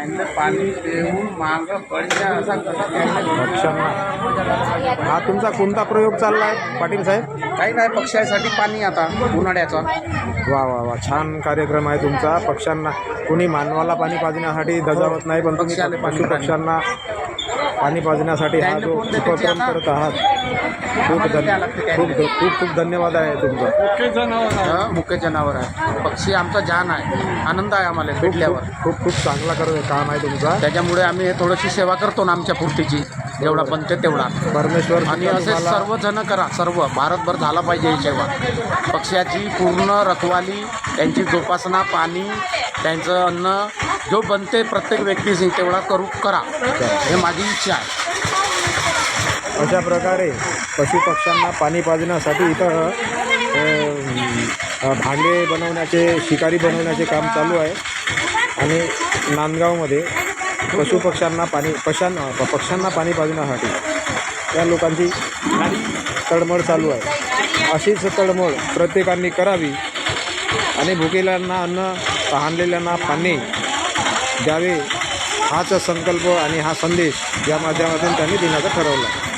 त्यांचं पाणी देऊन माग पडल्या असा कसा त्यांना पक्ष्यांना हा. तुमचा कोणता प्रयोग चालला आहे पाटील साहेब? काही नाही पक्ष्यासाठी पाणी आता उन्हाळ्याचा. वा वा वा छान कार्यक्रम आहे तुमचा. पक्ष्यांना कोणी मानवाला पाणी पाजण्यासाठी दजावत नाही पण तुम्ही पक्ष्याला पाणी- पशु पक्ष्यांना पाणी पाजण्यासाठी हा जो उपक्रम? करत आहात खूप. खूप खूप खूप धन्यवाद आहे तुमचा. हं, मुख्य जनावर आहे. पक्षी आमचा जान आहे. आनंद आहे आम्हाला भेटल्यावर. खूप खूप चांगला कर काम आहे तुमचा. त्याच्यामुळे आम्ही हे थोडीशी सेवा करतो ना आमच्या पुरतीची जेवढा बनते तेवढा. परमेश्वर आणि असे सर्वजण करा. सर्व. भारतभर झाला पाहिजे ही सेवा. पक्ष्याची पूर्ण रखवाली त्यांची जोपासना पाणी त्यांचं अन्न जो बनते प्रत्येक व्यक्तीशी तेवढा करू करा. हे माझी इच्छा आहे. अशा प्रकारे पशुपक्ष्यांना पाणी पाजण्यासाठी इथं भांडे बनवण्याचे शिकारी बनवण्याचे काम चालू आहे. आणि नांदगावमध्ये पशुपक्ष्यांना पाणी पशांना पक्ष्यांना पाणी पाजण्यासाठी त्या लोकांची तळमळ चालू आहे. अशीच तळमळ प्रत्येकाने करावी. आणि भुकेल्यांना अन्न तहानलेल्यांना पाणी द्यावे हाच संकल्प आणि हा संदेश या माध्यमातून त्यांनी देण्याचं ठरवलं.